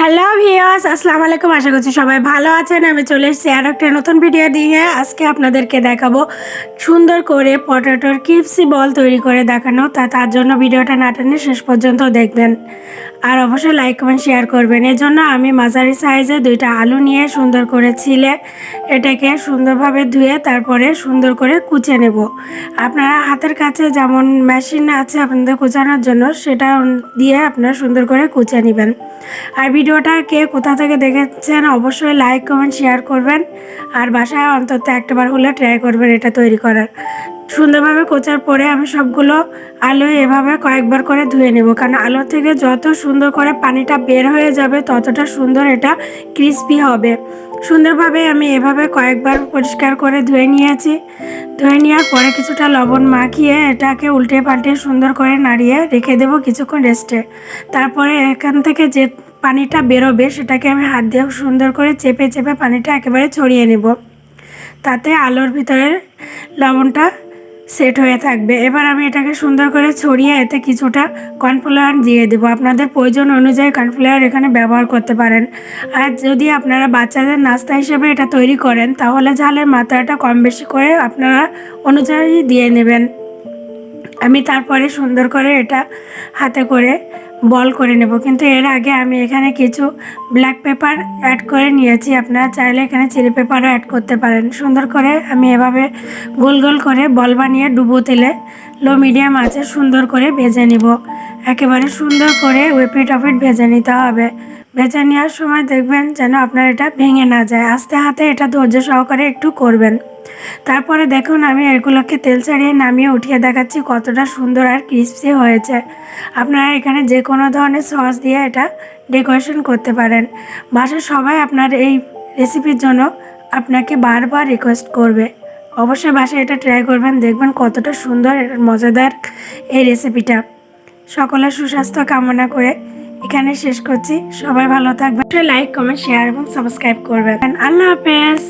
Hello ভিওস আসসালামু আলাইকুম আশা করছি সবাই ভালো আছেন আমি চলে এসেছি আর একটা নতুন ভিডিও দিয়ে আজকে আপনাদেরকে দেখাবো সুন্দর করে পটেটোর কিপসি বল তৈরি করে দেখানো তা তার জন্য ভিডিওটা না টেনে শেষ পর্যন্ত দেখবেন। আর অবশ্যই লাইক কমেন্ট শেয়ার করবেন। এর জন্য আমি মাঝারি সাইজে দুইটা আলু নিয়ে সুন্দর করে ছিলে। এটাকে সুন্দরভাবে ধুয়ে তারপরে সুন্দর করে কুচে নেব। আপনারা হাতের কাছে যেমন মেশিন আছে আপনাদের কুচানোর জন্য, সেটা দিয়ে আপনারা সুন্দর করে কুচে নেবেন। আর ভিডিওটা কে কোথা থেকে দেখেছেন অবশ্যই লাইক কমেন্ট শেয়ার করবেন। আর বাসায় অন্তত একটাবার হলে ট্রাই করবেন এটা তৈরি করার। সুন্দরভাবে কোচার পরে আমি সবগুলো আলু এভাবে কয়েকবার করে ধুয়ে নেব। কারণ আলু থেকে যত সুন্দর করে পানিটা বের হয়ে যাবে, ততটা সুন্দর এটা ক্রিস্পি হবে। সুন্দরভাবে আমি এভাবে কয়েকবার পরিষ্কার করে ধুয়ে নিয়েছি। ধুয়ে নেওয়ার পরে কিছুটা লবণ মাখিয়ে এটাকে উল্টে পাল্টে সুন্দর করে নাড়িয়ে রেখে দেবো কিছুক্ষণ রেস্টে তারপরে এখান থেকে যে পানিটা বেরোবে সেটাকে আমি হাত দিয়ে সুন্দর করে চেপে চেপে পানিটা একেবারে ছড়িয়ে নেব। তাতে আলোর ভিতরে লবণটা সেট হয়ে থাকবে। এবার আমি এটাকে সুন্দর করে ছড়িয়ে এতে কিছুটা কর্নফ্লাওয়ার দিয়ে দেবো। আপনাদের প্রয়োজন অনুযায়ী কর্নফ্লাওয়ার এখানে ব্যবহার করতে পারেন। আর যদি আপনারা বাচ্চাদের নাস্তা হিসেবে এটা তৈরি করেন, তাহলে ঝালের মাত্রাটা কম বেশি করে আপনারা অনুযায়ী দিয়ে নেবেন। আমি তারপরে সুন্দর করে এটা হাতে করে বল করে নেব। কিন্তু এর আগে আমি এখানে কিছু ব্ল্যাক পেপার অ্যাড করে নিয়েছি। আপনারা চাইলে এখানে চিলি পেপারও অ্যাড করতে পারেন। সুন্দর করে আমি এভাবে গোল গোল করে বল বানিয়ে ডুবো তেলে। লো মিডিয়াম আছে, সুন্দর করে ভেজে নিব। একেবারে সুন্দর করে ওয়েপিট অফিট ভেজে নিতে হবে। ভেজে নেওয়ার সময় দেখবেন যেন আপনার এটা ভেঙে না যায়। আস্তে হাতে এটা ধৈর্য সহকারে একটু করবেন। তারপরে দেখুন, আমি এগুলোকে তেল ছাড়িয়ে নামিয়ে উঠিয়ে দেখাচ্ছি কতটা সুন্দর আর ক্রিস্পি হয়েছে। আপনারা এখানে যে কোনো ধরনের সস দিয়ে এটা ডেকোরেশন করতে পারেন। বাসার সবাই আপনার এই রেসিপির জন্য আপনাকে বারবার রিকোয়েস্ট করবে। অবশ্যই বাসায় এটা ট্রাই করবেন, দেখবেন কতটা সুন্দর মজাদার এই রেসিপিটা সকলের সুস্বাস্থ্য কামনা করে এখানে শেষ করছি। সবাই ভালো থাকবে লাইক কমেন্ট শেয়ার এবং সাবস্ক্রাইব করবেন। আল্লাহ হাফেজ।